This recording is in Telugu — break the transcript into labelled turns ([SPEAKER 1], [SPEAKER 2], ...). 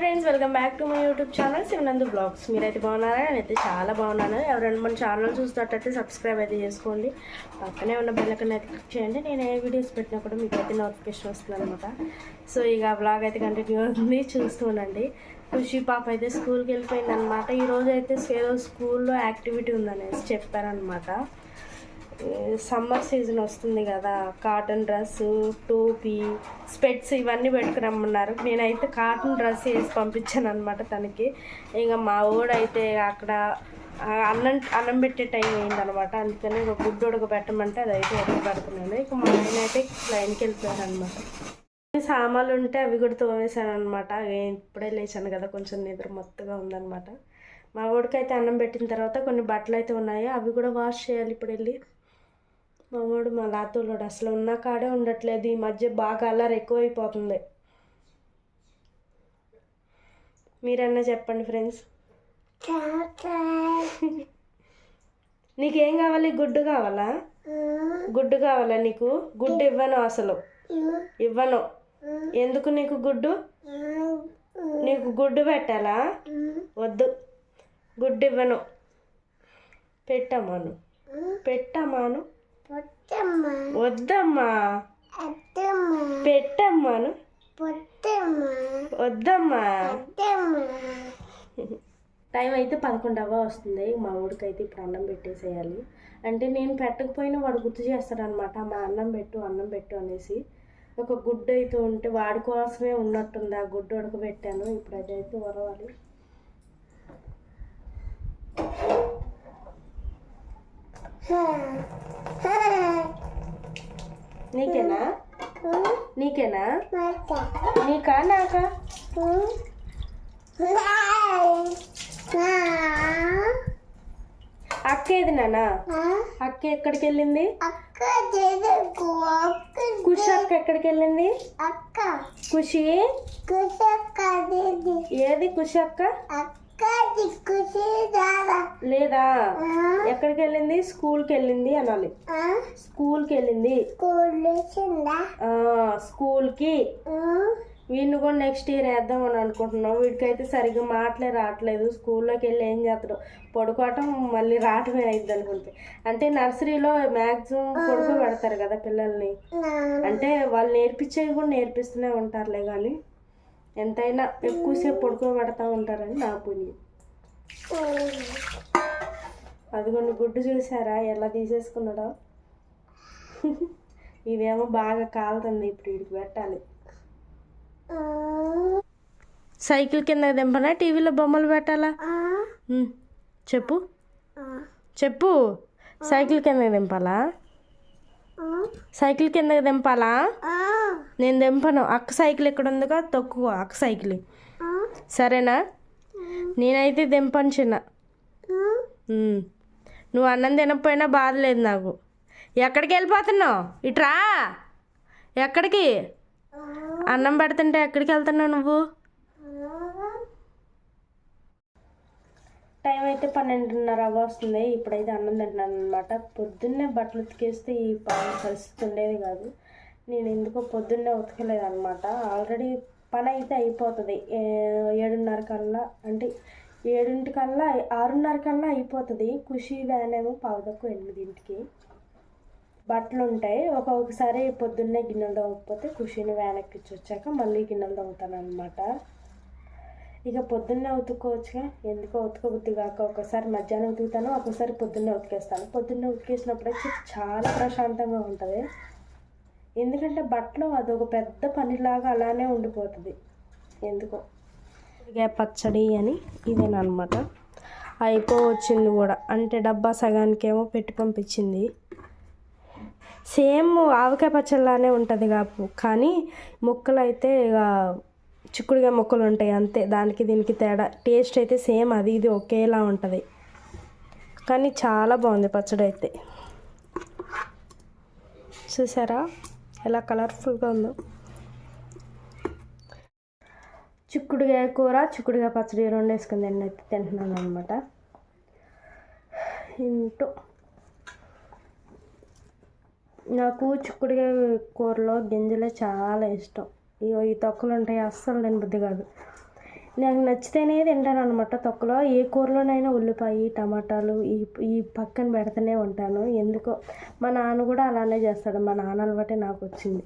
[SPEAKER 1] Friends welcome back to my YouTube channel Sivanandu vlogs. మీరైతే బాగున్నారా? నేనైతే చాలా బాగున్నాను. ఎవరైనా మన ఛానల్ చూసినట్టయితే సబ్స్క్రైబ్ అయితే చేసుకోండి. పక్కనే ఉన్న బెల్లకన్ అయితే క్లిక్ చేయండి. నేను ఏ వీడియోస్ పెట్టినా కూడా మీకు అయితే నోటిఫికేషన్ వస్తుంది అనమాట సో ఇక బ్లాగ్ అయితే కంటిన్యూ అవుతుంది. చూస్తూ ఉండండి. ఖుషి పాప అయితే స్కూల్కి వెళ్ళిపోయింది అనమాట ఈరోజు అయితే ఏదో స్కూల్లో యాక్టివిటీ ఉందనేసి చెప్పారనమాట సమ్మర్ సీజన్ వస్తుంది కదా కాటన్ డ్రెస్ టోపీ స్పెట్స్ ఇవన్నీ పెట్టుకురమ్మన్నారు నేనైతే కాటన్ డ్రెస్ వేసి పంపించాను అనమాట తనకి. ఇంకా మా ఊడైతే అక్కడ అన్నం అన్నం పెట్టే టైం అయిందనమాట అందుకని ఒక గుడ్డు ఉడకబెట్టమంటే పెట్టమంటే అది అయితే ఇక మా ఆయన అయితే లైన్కి వెళ్ళిపోయారు సామాన్లు ఉంటే అవి కూడా తోమేశాను అనమాట ఇప్పుడే లేచాను కదా కొంచెం నిద్ర మొత్తగా ఉందనమాట మా ఊడికైతే అన్నం పెట్టిన తర్వాత కొన్ని బట్టలు అయితే ఉన్నాయి. అవి కూడా వాష్ చేయాలి ఇప్పుడు వెళ్ళి. మా వాడు మా లాతోళ్ళోడు అసలు ఉన్న కాడే ఉండట్లేదు. ఈ మధ్య బాగా అల్లరి ఎక్కువైపోతుంది. మీరన్నా చెప్పండి ఫ్రెండ్స్. నీకేం కావాలి? గుడ్డు కావాలా? గుడ్డు కావాలా నీకు? గుడ్డు ఇవ్వను అసలు. ఇవ్వను. ఎందుకు నీకు గుడ్డు? నీకు గుడ్డు పెట్టాలా? వద్దు. గుడ్డు ఇవ్వను. పెట్టమాను. పెట్టమాను. వద్దమ్మా. పెట్టమ్మాను వద్దమ్మా. టైం అయితే పదకొండవ వస్తుంది. మా ఊడికైతే ఇప్పుడు అన్నం పెట్టేసేయాలి. అంటే నేను పెట్టకపోయినా వాడు గుర్తు చేస్తాడనమాట మా అన్నం పెట్టు అన్నం పెట్టు అనేసి. ఒక గుడ్డు అయితే ఉంటే వాడి కోసమే ఉన్నట్టుంది. ఆ గుడ్డు ఉడకబెట్టాను. ఇప్పుడు అదైతే వరవాలి నీకేనా? నీకేనా? నీకా నాకా? అక్క ఏది నాన్న అక్క ఎక్కడికి వెళ్ళింది ఖుషి అక్క ఎక్కడికి వెళ్ళింది
[SPEAKER 2] అక్క
[SPEAKER 1] ఖుషి ఏది ఖుషి అక్క? లేదా? ఎక్కడికి వెళ్ళింది స్కూల్కి వెళ్ళింది అనాలి స్కూల్కి వెళ్ళింది స్కూల్కి. వీడిని కూడా నెక్స్ట్ ఇయర్ వేద్దాం అని అనుకుంటున్నాం. వీడికైతే సరిగ్గా మాటలే రావట్లేదు. స్కూల్లోకి వెళ్ళి ఏం చేస్తాడు. పడుకోవటం మళ్ళీ రావటమే అయింది అనుకుంటే. అంటే నర్సరీలో మ్యాక్సిమం పడుకో పెడతారు కదా పిల్లల్ని. అంటే వాళ్ళు నేర్పించేవి కూడా నేర్పిస్తూనే ఉంటారులే కానీ ఎంతైనా ఎక్కువసేపు పడుకోబెడతా ఉంటారని నా పుణ్యం అదిగోండి గుడ్డు చూసారా? ఎలా తీసేసుకున్నాడో? ఇదేమో బాగా కాలుతుంది ఇప్పుడు వీడికి పెట్టాలి. సైకిల్ కింద దింపనా? టీవీలో బొమ్మలు పెట్టాలా? చెప్పు. చెప్పు. సైకిల్ కింద దింపాలా? సైకిల్ కింద దింపాలా? నేను దింపను. అక్క సైకిల్ ఎక్కడ ఉందిగా? తొక్కువ అక్క సైకిల్. సరేనా? నేనైతే దింపను చిన్న. నువ్వు అన్నం తినకపోయినా బాధ లేదు నాకు. ఎక్కడికి వెళ్ళిపోతున్నావు? ఇట్రా ఎక్కడికి? అన్నం పెడుతుంటే ఎక్కడికి వెళ్తున్నావు నువ్వు? టైం అయితే పన్నెండున్నర అవ్వ వస్తుంది ఇప్పుడైతే అన్నం తింటున్నాను అనమాట పొద్దున్నే బట్టలు ఉతికేస్తే ఈ పని పరిస్థితి ఉండేది కాదు. నేను ఎందుకో పొద్దున్నే ఉతకలేదు అనమాట ఆల్రెడీ పని అయితే అయిపోతుంది. ఏ- ఏడున్నర కల్లా అంటే ఏడింటికల్లా ఆరున్నరకల్లా ఆరున్నర కల్లా అయిపోతుంది. ఖుషి వ్యాన్ ఏమో పావుదక్కు ఎనిమిదింటికి. బట్టలు ఉంటాయి ఒక్కొక్కసారి పొద్దున్నే గిన్నెలు తవ్వకపోతే ఖుషిని వ్యాన్ ఎక్కించి వచ్చాక మళ్ళీ గిన్నెలు తవ్వుతాను ఇక పొద్దున్నే ఉతుక్కోవచ్చుగా. ఎందుకో ఉతకబుద్ధి కాక ఒకసారి మధ్యాహ్నం ఉతుకుతాను ఒక్కోసారి పొద్దున్నే ఉతికేస్తాను. పొద్దున్నే ఉతికేసినప్పుడు చాలా ప్రశాంతంగా ఉంటుంది. ఎందుకంటే బట్టలు అదొక పెద్ద పనిలాగా అలానే ఉండిపోతుంది. ఎందుకో. ఇక పచ్చడి అని ఇదేనమాట అయిపోవచ్చింది కూడా. అంటే డబ్బా సగానికేమో పెట్టి పంపించింది. సేమ్ ఆవకాయ పచ్చడిలానే ఉంటుంది కాపు. కానీ ముక్కలు అయితే ఇక చిక్కుడుగా ముక్కలు ఉంటాయి అంతే. దానికి దీనికి తేడా. టేస్ట్ అయితే సేమ్ అది ఇది ఒకేలా ఉంటుంది. కానీ చాలా బాగుంది పచ్చడి అయితే చూసారా? ఎలా కలర్ఫుల్గా ఉందో. చిక్కుడుగా కూర చిక్కుడుగా పచ్చడి రెండు వేసుకుని నేను తింటున్నాను అనమాట ఇంటూ నాకు చిక్కుడుగా కూరలో గింజలే చాలా ఇష్టం. ఇగో ఈ తొక్కలు ఉంటాయి అస్సలు తినబుద్ధి కాదు. నాకు నచ్చితేనే తింటాను అనమాట తొక్కలో. ఏ కూరలోనైనా ఉల్లిపాయ టమాటాలు ఈ ఈ పక్కన పెడుతూనే ఉంటాను. ఎందుకో మా నాన్న కూడా అలానే చేస్తాడు. మా నాన్న అలవాటే నాకు వచ్చింది.